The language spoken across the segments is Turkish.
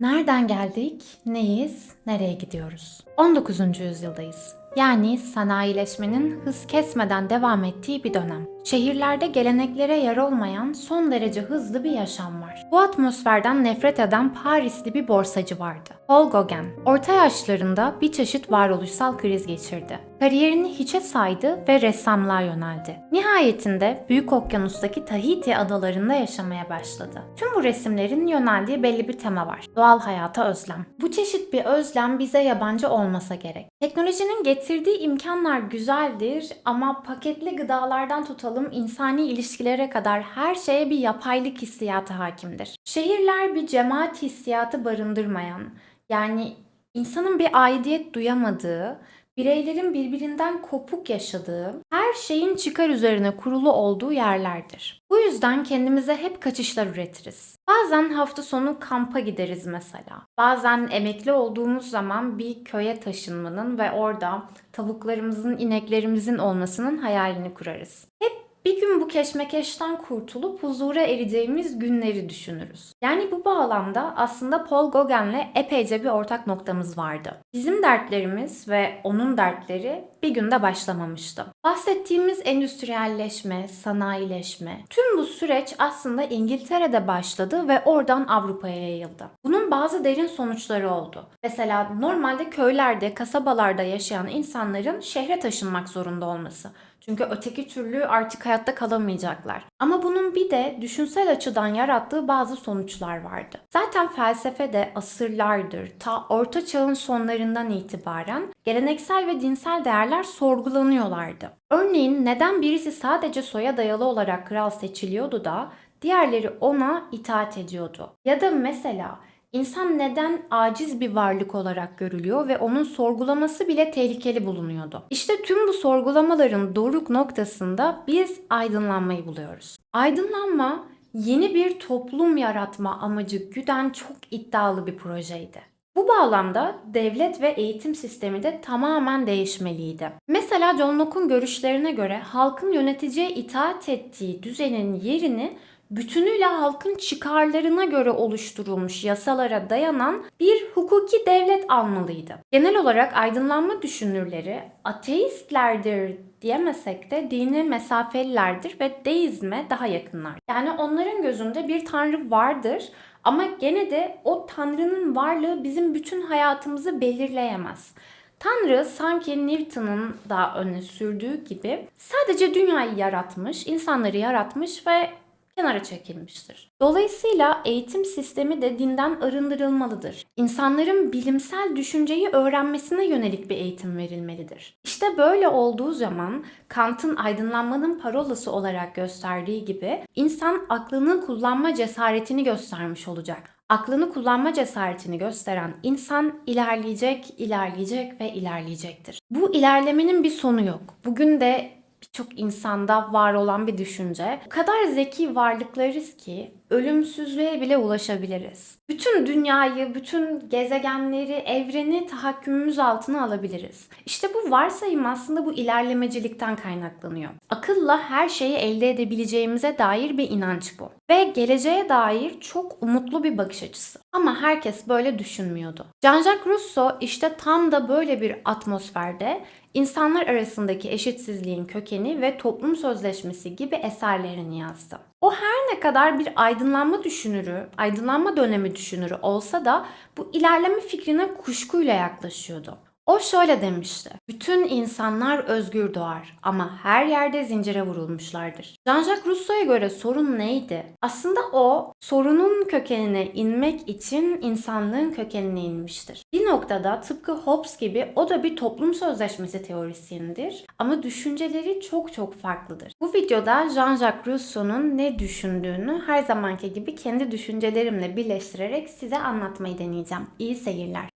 Nereden geldik, neyiz, nereye gidiyoruz? 19. yüzyıldayız. Yani sanayileşmenin hız kesmeden devam ettiği bir dönem. Şehirlerde geleneklere yer olmayan son derece hızlı bir yaşam var. Bu atmosferden nefret eden Parisli bir borsacı vardı. Paul Gauguin. Orta yaşlarında bir çeşit varoluşsal kriz geçirdi. Kariyerini hiçe saydı ve ressamlığa yöneldi. Nihayetinde Büyük Okyanus'taki Tahiti adalarında yaşamaya başladı. Tüm bu resimlerin yöneldiği belli bir tema var. Doğal hayata özlem. Bu çeşit bir özlem bize yabancı olmasa gerek. Teknolojinin getirdiği imkanlar güzeldir ama paketli gıdalardan tutalım insani ilişkilere kadar her şeye bir yapaylık hissiyatı hakimdir. Şehirler bir cemaat hissiyatı barındırmayan, yani insanın bir aidiyet duyamadığı, bireylerin birbirinden kopuk yaşadığı, her şeyin çıkar üzerine kurulu olduğu yerlerdir. Bu yüzden kendimize hep kaçışlar üretiriz. Bazen hafta sonu kampa gideriz mesela. Bazen emekli olduğumuz zaman bir köye taşınmanın ve orada tavuklarımızın, ineklerimizin olmasının hayalini kurarız. Hep bir gün bu keşmekeşten kurtulup huzura ereceğimiz günleri düşünürüz. Yani bu bağlamda aslında Paul Gauguin'le epeyce bir ortak noktamız vardı. Bizim dertlerimiz ve onun dertleri bir günde başlamamıştı. Bahsettiğimiz endüstriyelleşme, sanayileşme, tüm bu süreç aslında İngiltere'de başladı ve oradan Avrupa'ya yayıldı. Bunun bazı derin sonuçları oldu. Mesela normalde köylerde, kasabalarda yaşayan insanların şehre taşınmak zorunda olması. Çünkü öteki türlü artık hayatta kalamayacaklar. Ama bunun bir de düşünsel açıdan yarattığı bazı sonuçlar vardı. Zaten felsefe de asırlardır, ta orta çağın sonlarından itibaren geleneksel ve dinsel değerler sorgulanıyorlardı. Örneğin neden birisi sadece soya dayalı olarak kral seçiliyordu da diğerleri ona itaat ediyordu? Ya da mesela İnsan neden aciz bir varlık olarak görülüyor ve onun sorgulaması bile tehlikeli bulunuyordu. İşte tüm bu sorgulamaların doruk noktasında biz aydınlanmayı buluyoruz. Aydınlanma yeni bir toplum yaratma amacı güden çok iddialı bir projeydi. Bu bağlamda devlet ve eğitim sistemi de tamamen değişmeliydi. Mesela John Locke'un görüşlerine göre halkın yöneticiye itaat ettiği düzenin yerini bütünüyle halkın çıkarlarına göre oluşturulmuş yasalara dayanan bir hukuki devlet almalıydı. Genel olarak aydınlanma düşünürleri ateistlerdir diyemesek de dine mesafelilerdir ve deizme daha yakınlar. Yani onların gözünde bir tanrı vardır ama gene de o tanrının varlığı bizim bütün hayatımızı belirleyemez. Tanrı sanki Newton'un da öne sürdüğü gibi sadece dünyayı yaratmış, insanları yaratmış ve kenara çekilmiştir. Dolayısıyla eğitim sistemi de dinden arındırılmalıdır. İnsanların bilimsel düşünceyi öğrenmesine yönelik bir eğitim verilmelidir. İşte böyle olduğu zaman Kant'ın aydınlanmanın parolası olarak gösterdiği gibi insan aklını kullanma cesaretini göstermiş olacak. Aklını kullanma cesaretini gösteren insan ilerleyecek, ilerleyecek ve ilerleyecektir. Bu ilerlemenin bir sonu yok. Bugün de birçok insanda var olan bir düşünce. O kadar zeki varlıklarız ki ölümsüzlüğe bile ulaşabiliriz. Bütün dünyayı, bütün gezegenleri, evreni tahakkümümüz altına alabiliriz. İşte bu varsayım aslında bu ilerlemecilikten kaynaklanıyor. Akılla her şeyi elde edebileceğimize dair bir inanç bu. Ve geleceğe dair çok umutlu bir bakış açısı. Ama herkes böyle düşünmüyordu. Jean-Jacques Rousseau işte tam da böyle bir atmosferde insanlar arasındaki eşitsizliğin kökeni ve toplum sözleşmesi gibi eserlerini yazdı. O her ne kadar bir aydınlanma düşünürü, aydınlanma dönemi düşünürü olsa da bu ilerleme fikrine kuşkuyla yaklaşıyordu. O şöyle demişti. Bütün insanlar özgür doğar ama her yerde zincire vurulmuşlardır. Jean-Jacques Rousseau'ya göre sorun neydi? Aslında o sorunun kökenine inmek için insanlığın kökenine inmiştir. Bir noktada tıpkı Hobbes gibi o da bir toplum sözleşmesi teorisyenidir ama düşünceleri çok çok farklıdır. Bu videoda Jean-Jacques Rousseau'nun ne düşündüğünü her zamanki gibi kendi düşüncelerimle birleştirerek size anlatmayı deneyeceğim. İyi seyirler.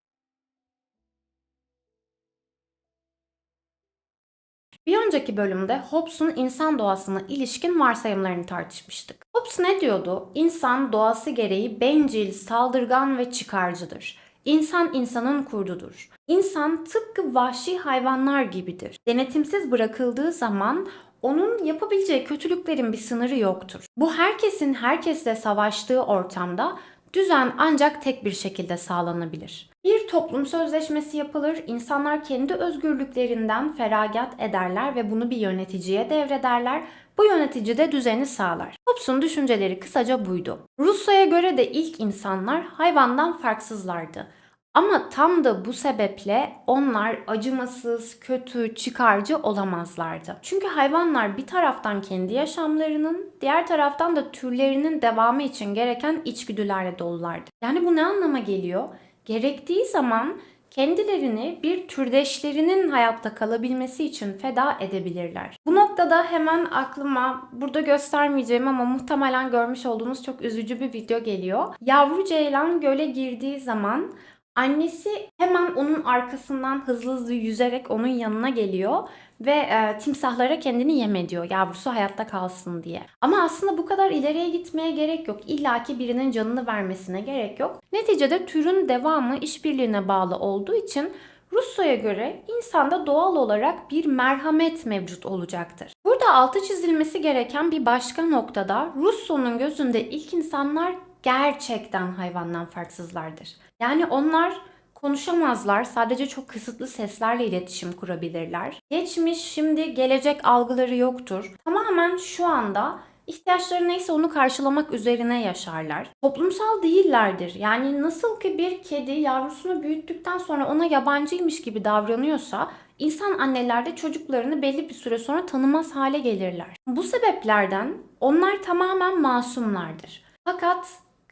Bir önceki bölümde Hobbes'un insan doğasına ilişkin varsayımlarını tartışmıştık. Hobbes ne diyordu? İnsan doğası gereği bencil, saldırgan ve çıkarcıdır. İnsan insanın kurdudur. İnsan tıpkı vahşi hayvanlar gibidir. Denetimsiz bırakıldığı zaman onun yapabileceği kötülüklerin bir sınırı yoktur. Bu herkesin herkesle savaştığı ortamda Düzen ancak tek bir şekilde sağlanabilir. Bir toplum sözleşmesi yapılır, insanlar kendi özgürlüklerinden feragat ederler ve bunu bir yöneticiye devrederler. Bu yönetici de düzeni sağlar. Hobbes'un düşünceleri kısaca buydu. Rousseau'ya göre de ilk insanlar hayvandan farksızlardı. Ama tam da bu sebeple onlar acımasız, kötü, çıkarcı olamazlardı. Çünkü hayvanlar bir taraftan kendi yaşamlarının, diğer taraftan da türlerinin devamı için gereken içgüdülerle dolulardı. Yani bu ne anlama geliyor? Gerektiği zaman kendilerini bir türdeşlerinin hayatta kalabilmesi için feda edebilirler. Bu noktada hemen aklıma burada göstermeyeceğim ama muhtemelen görmüş olduğunuz çok üzücü bir video geliyor. Yavru ceylan göle girdiği zaman Annesi hemen onun arkasından hızlı hızlı yüzerek onun yanına geliyor ve e, timsahlara kendini yem ediyor yavrusu hayatta kalsın diye. Ama aslında bu kadar ileriye gitmeye gerek yok. İlla ki birinin canını vermesine gerek yok. Neticede türün devamı işbirliğine bağlı olduğu için Russo'ya göre insanda doğal olarak bir merhamet mevcut olacaktır. Burada altı çizilmesi gereken bir başka noktada Russo'nun gözünde ilk insanlar gerçekten hayvandan farksızlardır. Yani onlar konuşamazlar, sadece çok kısıtlı seslerle iletişim kurabilirler. Geçmiş, şimdi, gelecek algıları yoktur. Tamamen şu anda ihtiyaçları neyse onu karşılamak üzerine yaşarlar. Toplumsal değillerdir. Yani nasıl ki bir kedi yavrusunu büyüttükten sonra ona yabancıymış gibi davranıyorsa insan anneler de çocuklarını belli bir süre sonra tanımaz hale gelirler. Bu sebeplerden onlar tamamen masumlardır. Fakat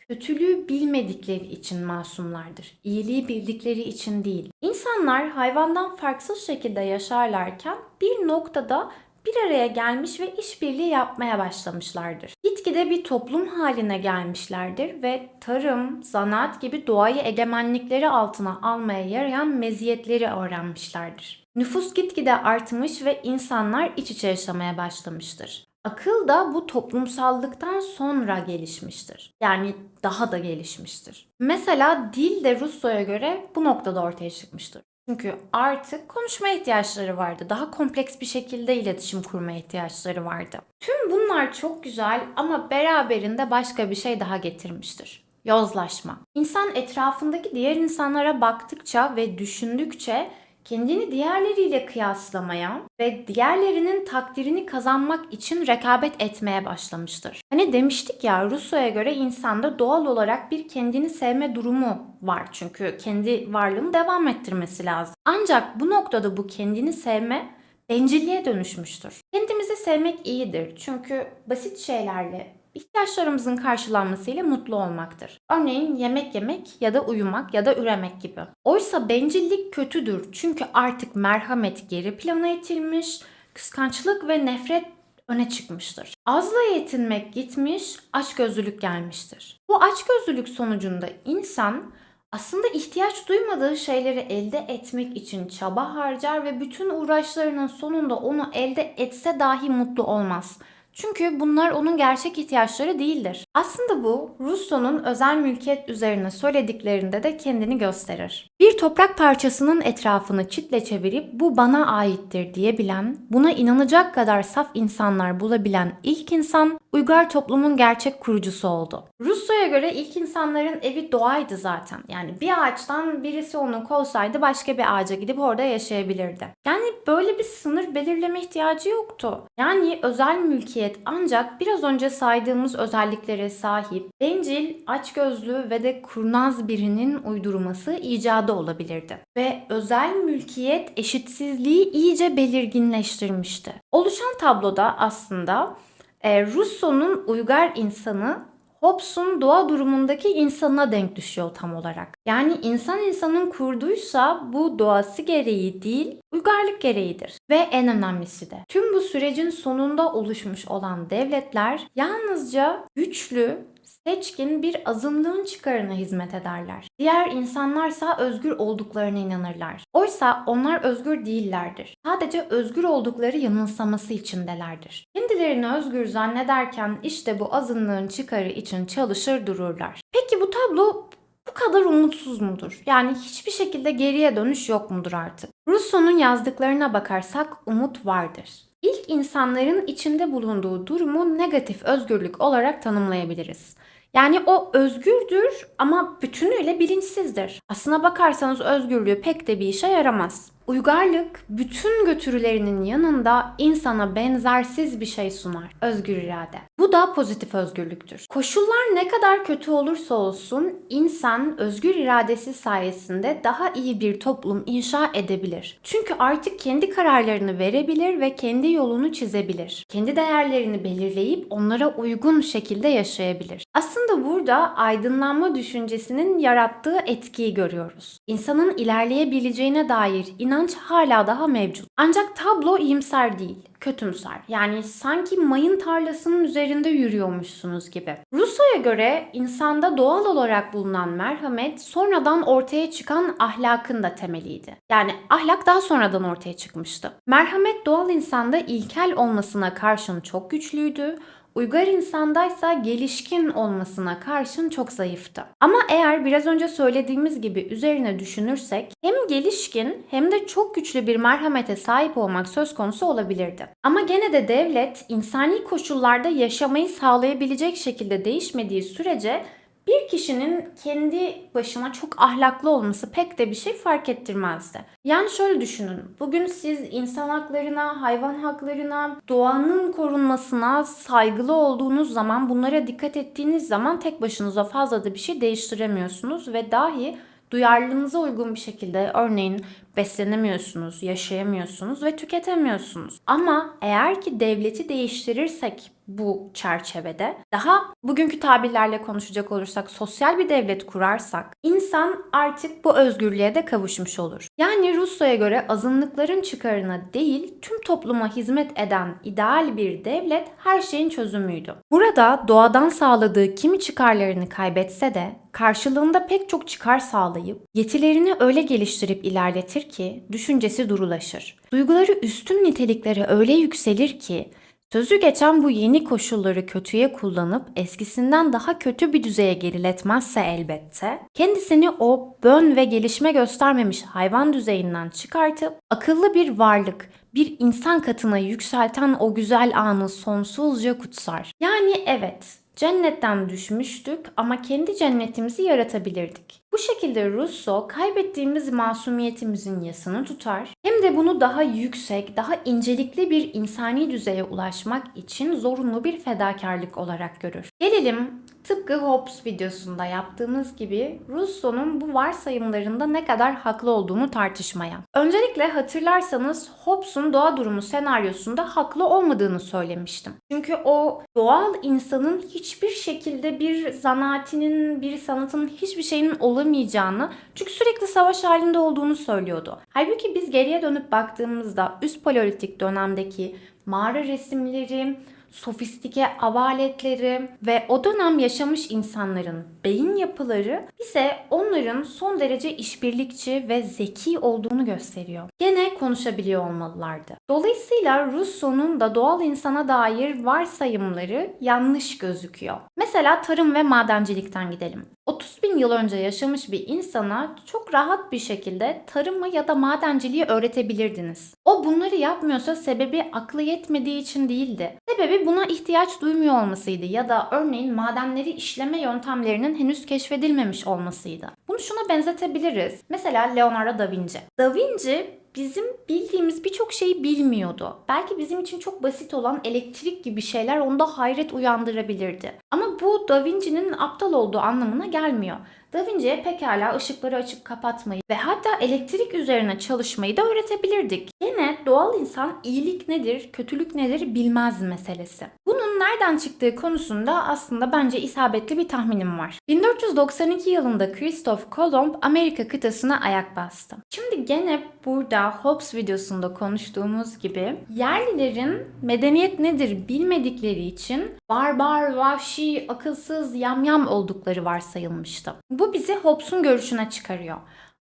kötülüğü bilmedikleri için masumlardır. İyiliği bildikleri için değil. İnsanlar hayvandan farksız şekilde yaşarlarken bir noktada bir araya gelmiş ve işbirliği yapmaya başlamışlardır. Gitgide bir toplum haline gelmişlerdir ve tarım, zanaat gibi doğayı egemenlikleri altına almaya yarayan meziyetleri öğrenmişlerdir. Nüfus gitgide artmış ve insanlar iç içe yaşamaya başlamıştır. Akıl da bu toplumsallıktan sonra gelişmiştir. Yani daha da gelişmiştir. Mesela dil de Russo'ya göre bu noktada ortaya çıkmıştır. Çünkü artık konuşma ihtiyaçları vardı. Daha kompleks bir şekilde iletişim kurma ihtiyaçları vardı. Tüm bunlar çok güzel ama beraberinde başka bir şey daha getirmiştir. Yozlaşma. İnsan etrafındaki diğer insanlara baktıkça ve düşündükçe kendini diğerleriyle kıyaslamaya ve diğerlerinin takdirini kazanmak için rekabet etmeye başlamıştır. Hani demiştik ya Russo'ya göre insanda doğal olarak bir kendini sevme durumu var çünkü kendi varlığını devam ettirmesi lazım. Ancak bu noktada bu kendini sevme bencilliğe dönüşmüştür. Kendimizi sevmek iyidir çünkü basit şeylerle ihtiyaçlarımızın karşılanmasıyla mutlu olmaktır. Örneğin yemek yemek ya da uyumak ya da üremek gibi. Oysa bencillik kötüdür çünkü artık merhamet geri plana itilmiş, kıskançlık ve nefret öne çıkmıştır. Azla yetinmek gitmiş, açgözlülük gelmiştir. Bu açgözlülük sonucunda insan aslında ihtiyaç duymadığı şeyleri elde etmek için çaba harcar ve bütün uğraşlarının sonunda onu elde etse dahi mutlu olmaz. Çünkü bunlar onun gerçek ihtiyaçları değildir. Aslında bu Rousseau'nun özel mülkiyet üzerine söylediklerinde de kendini gösterir. Bir toprak parçasının etrafını çitle çevirip bu bana aittir diyebilen, buna inanacak kadar saf insanlar bulabilen ilk insan uygar toplumun gerçek kurucusu oldu. Rousseau'ya göre ilk insanların evi doğaydı zaten. Yani bir ağaçtan birisi onu kovsaydı başka bir ağaca gidip orada yaşayabilirdi. Yani böyle bir sınır belirleme ihtiyacı yoktu. Yani özel mülkiyet ancak biraz önce saydığımız özelliklere sahip, bencil, açgözlü ve de kurnaz birinin uydurması icadı olabilirdi. Ve özel mülkiyet eşitsizliği iyice belirginleştirmişti. Oluşan tabloda aslında e, Rousseau'nun uygar insanı Hobbes'un doğa durumundaki insanına denk düşüyor tam olarak. Yani insan insanın kurduysa bu doğası gereği değil, uygarlık gereğidir. Ve en önemlisi de tüm bu sürecin sonunda oluşmuş olan devletler yalnızca güçlü, seçkin bir azınlığın çıkarına hizmet ederler. Diğer insanlarsa özgür olduklarına inanırlar. Oysa onlar özgür değillerdir. Sadece özgür oldukları yanılsaması içindelerdir. Kendilerini özgür zannederken işte bu azınlığın çıkarı için çalışır dururlar. Peki bu tablo bu kadar umutsuz mudur? Yani hiçbir şekilde geriye dönüş yok mudur artık? Rousseau'nun yazdıklarına bakarsak umut vardır. İlk insanların içinde bulunduğu durumu negatif özgürlük olarak tanımlayabiliriz. Yani o özgürdür ama bütünüyle bilinçsizdir. Aslına bakarsanız özgürlüğü pek de bir işe yaramaz. Uygarlık bütün götürülerinin yanında insana benzersiz bir şey sunar. Özgür irade. Bu da pozitif özgürlüktür. Koşullar ne kadar kötü olursa olsun insan özgür iradesi sayesinde daha iyi bir toplum inşa edebilir. Çünkü artık kendi kararlarını verebilir ve kendi yolunu çizebilir. Kendi değerlerini belirleyip onlara uygun şekilde yaşayabilir. Aslında burada aydınlanma düşüncesinin yarattığı etkiyi görüyoruz. İnsanın ilerleyebileceğine dair inanç hala daha mevcut. Ancak tablo iyimser değil kötümser. Yani sanki mayın tarlasının üzerinde yürüyormuşsunuz gibi. Rousseau'ya göre insanda doğal olarak bulunan merhamet sonradan ortaya çıkan ahlakın da temeliydi. Yani ahlak daha sonradan ortaya çıkmıştı. Merhamet doğal insanda ilkel olmasına karşın çok güçlüydü. Uygar insandaysa gelişkin olmasına karşın çok zayıftı. Ama eğer biraz önce söylediğimiz gibi üzerine düşünürsek hem gelişkin hem de çok güçlü bir merhamete sahip olmak söz konusu olabilirdi. Ama gene de devlet insani koşullarda yaşamayı sağlayabilecek şekilde değişmediği sürece bir kişinin kendi başına çok ahlaklı olması pek de bir şey fark ettirmezdi. Yani şöyle düşünün. Bugün siz insan haklarına, hayvan haklarına, doğanın korunmasına saygılı olduğunuz zaman, bunlara dikkat ettiğiniz zaman tek başınıza fazla da bir şey değiştiremiyorsunuz ve dahi duyarlılığınıza uygun bir şekilde örneğin beslenemiyorsunuz, yaşayamıyorsunuz ve tüketemiyorsunuz. Ama eğer ki devleti değiştirirsek bu çerçevede daha bugünkü tabirlerle konuşacak olursak sosyal bir devlet kurarsak insan artık bu özgürlüğe de kavuşmuş olur. Yani Rusya'ya göre azınlıkların çıkarına değil tüm topluma hizmet eden ideal bir devlet her şeyin çözümüydü. Burada doğadan sağladığı kimi çıkarlarını kaybetse de karşılığında pek çok çıkar sağlayıp yetilerini öyle geliştirip ilerletir ki düşüncesi durulaşır. Duyguları üstün niteliklere öyle yükselir ki Sözü geçen bu yeni koşulları kötüye kullanıp eskisinden daha kötü bir düzeye geriletmezse elbette, kendisini o bön ve gelişme göstermemiş hayvan düzeyinden çıkartıp akıllı bir varlık, bir insan katına yükselten o güzel anı sonsuzca kutsar. Yani evet, cennetten düşmüştük ama kendi cennetimizi yaratabilirdik. Bu şekilde Rousseau kaybettiğimiz masumiyetimizin yasını tutar hem de bunu daha yüksek, daha incelikli bir insani düzeye ulaşmak için zorunlu bir fedakarlık olarak görür. Gelelim tıpkı Hobbes videosunda yaptığımız gibi Rousseau'nun bu varsayımlarında ne kadar haklı olduğunu tartışmaya. Öncelikle hatırlarsanız Hobbes'un doğa durumu senaryosunda haklı olmadığını söylemiştim. Çünkü o doğal insanın hiçbir şekilde bir zanaatinin, bir sanatın hiçbir şeyinin olamayacağını çünkü sürekli savaş halinde olduğunu söylüyordu. Halbuki biz geriye dönüp baktığımızda üst paleolitik dönemdeki mağara resimleri, sofistike av aletleri ve o dönem yaşamış insanların beyin yapıları bize onların son derece işbirlikçi ve zeki olduğunu gösteriyor. Gene konuşabiliyor olmalılardı. Dolayısıyla Rousseau'nun da doğal insana dair varsayımları yanlış gözüküyor. Mesela tarım ve madencilikten gidelim. 30 bin yıl önce yaşamış bir insana çok rahat bir şekilde tarımı ya da madenciliği öğretebilirdiniz. O bunları yapmıyorsa sebebi aklı yetmediği için değildi. Sebebi buna ihtiyaç duymuyor olmasıydı ya da örneğin madenleri işleme yöntemlerinin henüz keşfedilmemiş olmasıydı. Bunu şuna benzetebiliriz. Mesela Leonardo da Vinci. Da Vinci bizim bildiğimiz birçok şeyi bilmiyordu. Belki bizim için çok basit olan elektrik gibi şeyler onda hayret uyandırabilirdi. Ama bu Da Vinci'nin aptal olduğu anlamına gelmiyor. Da Vinci'ye pekala ışıkları açıp kapatmayı ve hatta elektrik üzerine çalışmayı da öğretebilirdik. Yine doğal insan iyilik nedir, kötülük nedir bilmez meselesi. Bunun nereden çıktığı konusunda aslında bence isabetli bir tahminim var. 1492 yılında Christoph Kolomb Amerika kıtasına ayak bastı. Şimdi gene burada Hobbes videosunda konuştuğumuz gibi yerlilerin medeniyet nedir bilmedikleri için barbar, vahşi, akılsız, yamyam oldukları varsayılmıştı. Bu bizi Hobbes'un görüşüne çıkarıyor.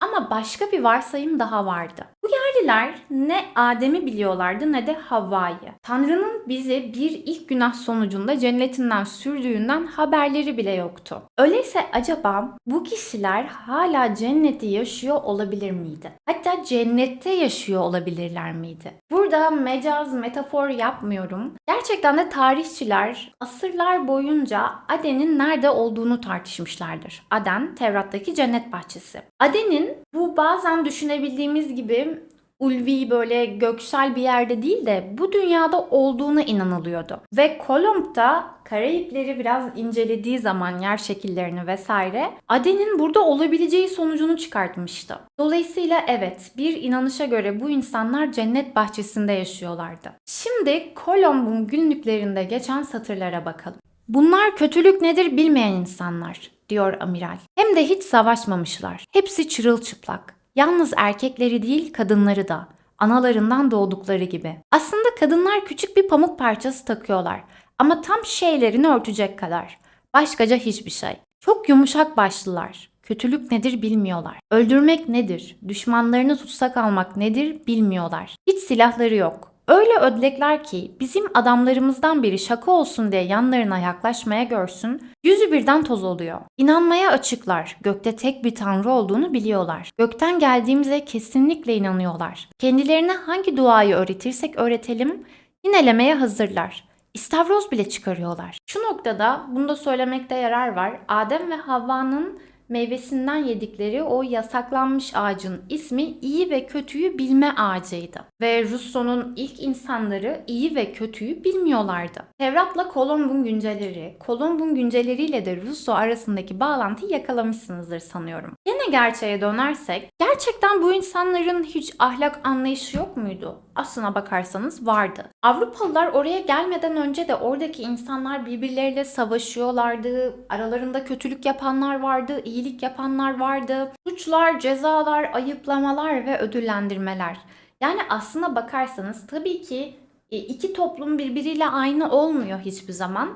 Ama başka bir varsayım daha vardı. Bu Yerliler ne Adem'i biliyorlardı ne de Havva'yı. Tanrı'nın bizi bir ilk günah sonucunda cennetinden sürdüğünden haberleri bile yoktu. Öyleyse acaba bu kişiler hala cenneti yaşıyor olabilir miydi? Hatta cennette yaşıyor olabilirler miydi? Burada mecaz, metafor yapmıyorum. Gerçekten de tarihçiler asırlar boyunca Aden'in nerede olduğunu tartışmışlardır. Aden, Tevrat'taki cennet bahçesi. Aden'in bu bazen düşünebildiğimiz gibi ulvi böyle göksel bir yerde değil de bu dünyada olduğuna inanılıyordu. Ve Kolomb da Karayipleri biraz incelediği zaman yer şekillerini vesaire Aden'in burada olabileceği sonucunu çıkartmıştı. Dolayısıyla evet bir inanışa göre bu insanlar cennet bahçesinde yaşıyorlardı. Şimdi Kolomb'un günlüklerinde geçen satırlara bakalım. Bunlar kötülük nedir bilmeyen insanlar, diyor amiral. Hem de hiç savaşmamışlar. Hepsi çırılçıplak. Yalnız erkekleri değil kadınları da. Analarından doğdukları gibi. Aslında kadınlar küçük bir pamuk parçası takıyorlar. Ama tam şeylerini örtecek kadar. Başkaca hiçbir şey. Çok yumuşak başlılar. Kötülük nedir bilmiyorlar. Öldürmek nedir? Düşmanlarını tutsak almak nedir bilmiyorlar. Hiç silahları yok. Öyle ödlekler ki bizim adamlarımızdan biri şaka olsun diye yanlarına yaklaşmaya görsün, yüzü birden toz oluyor. İnanmaya açıklar, gökte tek bir tanrı olduğunu biliyorlar. Gökten geldiğimize kesinlikle inanıyorlar. Kendilerine hangi duayı öğretirsek öğretelim, yinelemeye hazırlar. İstavroz bile çıkarıyorlar. Şu noktada bunu da söylemekte yarar var. Adem ve Havva'nın meyvesinden yedikleri o yasaklanmış ağacın ismi iyi ve kötüyü bilme ağacıydı. Ve Rousseau'nun ilk insanları iyi ve kötüyü bilmiyorlardı. Tevrat'la Kolomb'un günceleri, Kolomb'un günceleriyle de Rousseau arasındaki bağlantıyı yakalamışsınızdır sanıyorum. Yine gerçeğe dönersek, gerçekten bu insanların hiç ahlak anlayışı yok muydu? Aslına bakarsanız vardı. Avrupalılar oraya gelmeden önce de oradaki insanlar birbirleriyle savaşıyorlardı. Aralarında kötülük yapanlar vardı, iyilik yapanlar vardı. Suçlar, cezalar, ayıplamalar ve ödüllendirmeler. Yani aslına bakarsanız tabii ki e, iki toplum birbiriyle aynı olmuyor hiçbir zaman.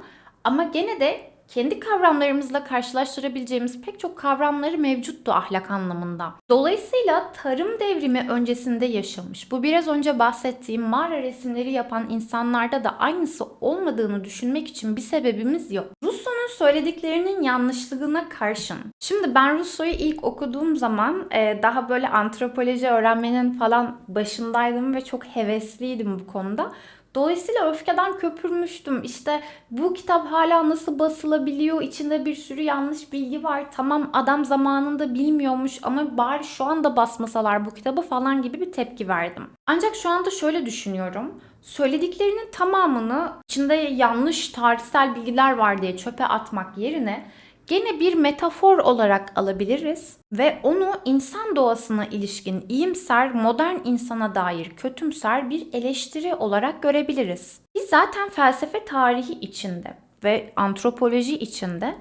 Ama gene de kendi kavramlarımızla karşılaştırabileceğimiz pek çok kavramları mevcuttu ahlak anlamında. Dolayısıyla tarım devrimi öncesinde yaşamış. Bu biraz önce bahsettiğim mağara resimleri yapan insanlarda da aynısı olmadığını düşünmek için bir sebebimiz yok. Söylediklerinin yanlışlığına karşın. Şimdi ben Rousseau'yu ilk okuduğum zaman e, daha böyle antropoloji öğrenmenin falan başındaydım ve çok hevesliydim bu konuda. Dolayısıyla öfkeden köpürmüştüm. İşte bu kitap hala nasıl basılabiliyor? İçinde bir sürü yanlış bilgi var. Tamam adam zamanında bilmiyormuş ama bari şu anda basmasalar bu kitabı falan gibi bir tepki verdim. Ancak şu anda şöyle düşünüyorum. Söylediklerinin tamamını içinde yanlış tarihsel bilgiler var diye çöpe atmak yerine gene bir metafor olarak alabiliriz ve onu insan doğasına ilişkin iyimser, modern insana dair kötümser bir eleştiri olarak görebiliriz. Biz zaten felsefe tarihi içinde ve antropoloji içinde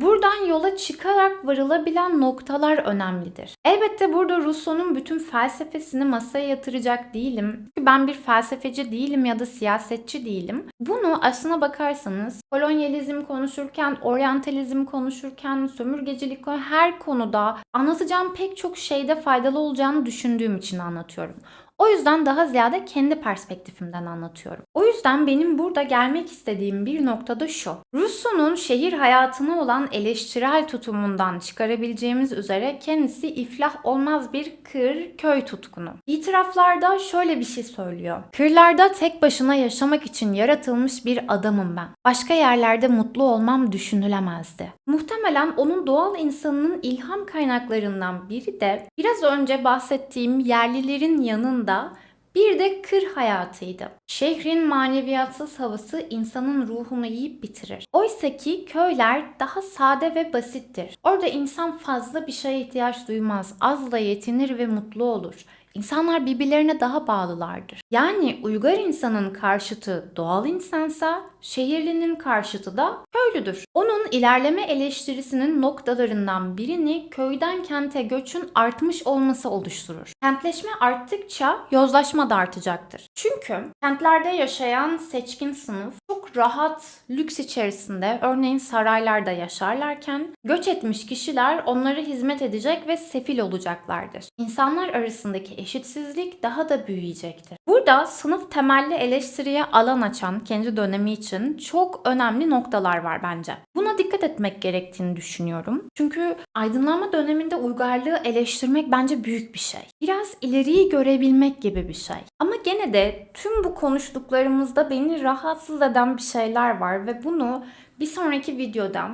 buradan yola çıkarak varılabilen noktalar önemlidir. Elbette burada Rousseau'nun bütün felsefesini masaya yatıracak değilim. Çünkü ben bir felsefeci değilim ya da siyasetçi değilim. Bunu aslına bakarsanız kolonyalizm konuşurken, oryantalizm konuşurken, sömürgecilik her konuda anlatacağım pek çok şeyde faydalı olacağını düşündüğüm için anlatıyorum. O yüzden daha ziyade kendi perspektifimden anlatıyorum. O yüzden benim burada gelmek istediğim bir noktada şu. Rousseau'nun şehir hayatına olan eleştirel tutumundan çıkarabileceğimiz üzere kendisi iflah olmaz bir kır, köy tutkunu. İtiraflarda şöyle bir şey söylüyor. Kırlarda tek başına yaşamak için yaratılmış bir adamım ben. Başka yerlerde mutlu olmam düşünülemezdi. Muhtemelen onun doğal insanının ilham kaynaklarından biri de biraz önce bahsettiğim yerlilerin yanında bir de kır hayatıydı. Şehrin maneviyatsız havası insanın ruhunu yiyip bitirir. Oysa ki köyler daha sade ve basittir. Orada insan fazla bir şeye ihtiyaç duymaz, azla yetinir ve mutlu olur. İnsanlar birbirlerine daha bağlılardır. Yani uygar insanın karşıtı doğal insansa şehirlinin karşıtı da köylüdür. Onun ilerleme eleştirisinin noktalarından birini köyden kente göçün artmış olması oluşturur. Kentleşme arttıkça yozlaşma da artacaktır. Çünkü kentlerde yaşayan seçkin sınıf çok rahat lüks içerisinde örneğin saraylarda yaşarlarken göç etmiş kişiler onlara hizmet edecek ve sefil olacaklardır. İnsanlar arasındaki eşitsizlik daha da büyüyecektir. Burada sınıf temelli eleştiriye alan açan kendi dönemi için çok önemli noktalar var bence. Buna dikkat etmek gerektiğini düşünüyorum. Çünkü aydınlanma döneminde uygarlığı eleştirmek bence büyük bir şey. Biraz ileriyi görebilmek gibi bir şey. Ama gene de tüm bu konuştuklarımızda beni rahatsız eden bir şeyler var ve bunu bir sonraki videoda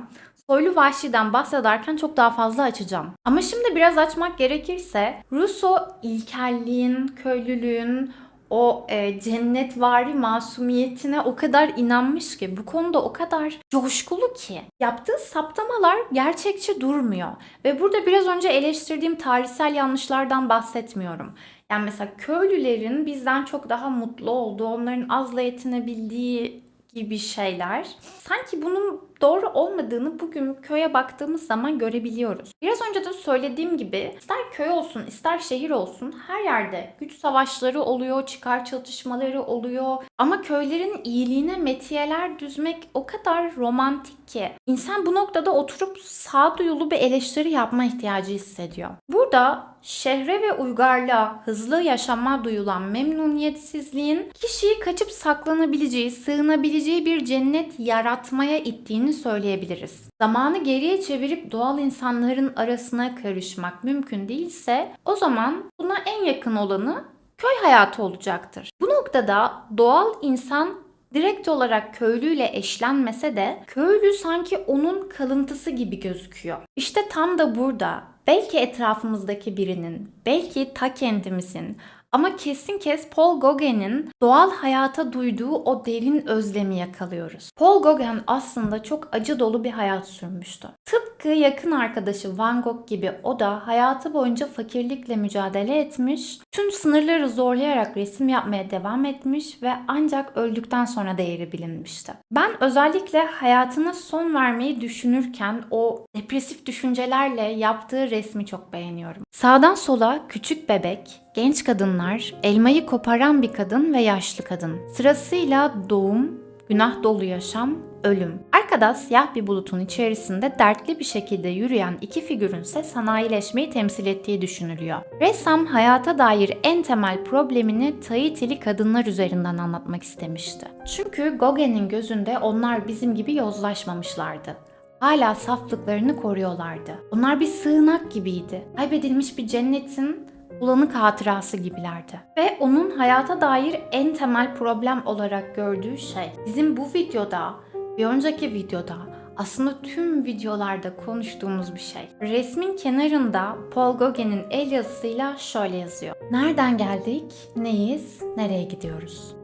Soylu Vahşi'den bahsederken çok daha fazla açacağım. Ama şimdi biraz açmak gerekirse Rousseau ilkelliğin, köylülüğün, o e, cennetvari masumiyetine o kadar inanmış ki bu konuda o kadar coşkulu ki yaptığı saptamalar gerçekçi durmuyor. Ve burada biraz önce eleştirdiğim tarihsel yanlışlardan bahsetmiyorum. Yani mesela köylülerin bizden çok daha mutlu olduğu, onların azla yetinebildiği gibi şeyler. Sanki bunun doğru olmadığını bugün köye baktığımız zaman görebiliyoruz. Biraz önce de söylediğim gibi ister köy olsun ister şehir olsun her yerde güç savaşları oluyor, çıkar çatışmaları oluyor. Ama köylerin iyiliğine metiyeler düzmek o kadar romantik ki insan bu noktada oturup sağduyulu bir eleştiri yapma ihtiyacı hissediyor. Burada şehre ve uygarlığa hızlı yaşama duyulan memnuniyetsizliğin kişiyi kaçıp saklanabileceği, sığınabileceği bir cennet yaratmaya ittiğini söyleyebiliriz. Zamanı geriye çevirip doğal insanların arasına karışmak mümkün değilse o zaman buna en yakın olanı köy hayatı olacaktır. Bu noktada doğal insan direkt olarak köylüyle eşlenmese de köylü sanki onun kalıntısı gibi gözüküyor. İşte tam da burada belki etrafımızdaki birinin, belki ta kendimizin ama kesin kes Paul Gauguin'in doğal hayata duyduğu o derin özlemi yakalıyoruz. Paul Gauguin aslında çok acı dolu bir hayat sürmüştü. Tıpkı yakın arkadaşı Van Gogh gibi o da hayatı boyunca fakirlikle mücadele etmiş, tüm sınırları zorlayarak resim yapmaya devam etmiş ve ancak öldükten sonra değeri bilinmişti. Ben özellikle hayatına son vermeyi düşünürken o depresif düşüncelerle yaptığı resmi çok beğeniyorum. Sağdan sola küçük bebek, genç kadınlar, elmayı koparan bir kadın ve yaşlı kadın. Sırasıyla doğum, günah dolu yaşam, ölüm. Arkada siyah bir bulutun içerisinde dertli bir şekilde yürüyen iki figürün ise sanayileşmeyi temsil ettiği düşünülüyor. Ressam hayata dair en temel problemini Tahitili kadınlar üzerinden anlatmak istemişti. Çünkü Gauguin'in gözünde onlar bizim gibi yozlaşmamışlardı hala saflıklarını koruyorlardı. Onlar bir sığınak gibiydi. Kaybedilmiş bir cennetin bulanık hatırası gibilerdi. Ve onun hayata dair en temel problem olarak gördüğü şey bizim bu videoda, bir önceki videoda aslında tüm videolarda konuştuğumuz bir şey. Resmin kenarında Paul Gauguin'in el yazısıyla şöyle yazıyor. Nereden geldik, neyiz, nereye gidiyoruz?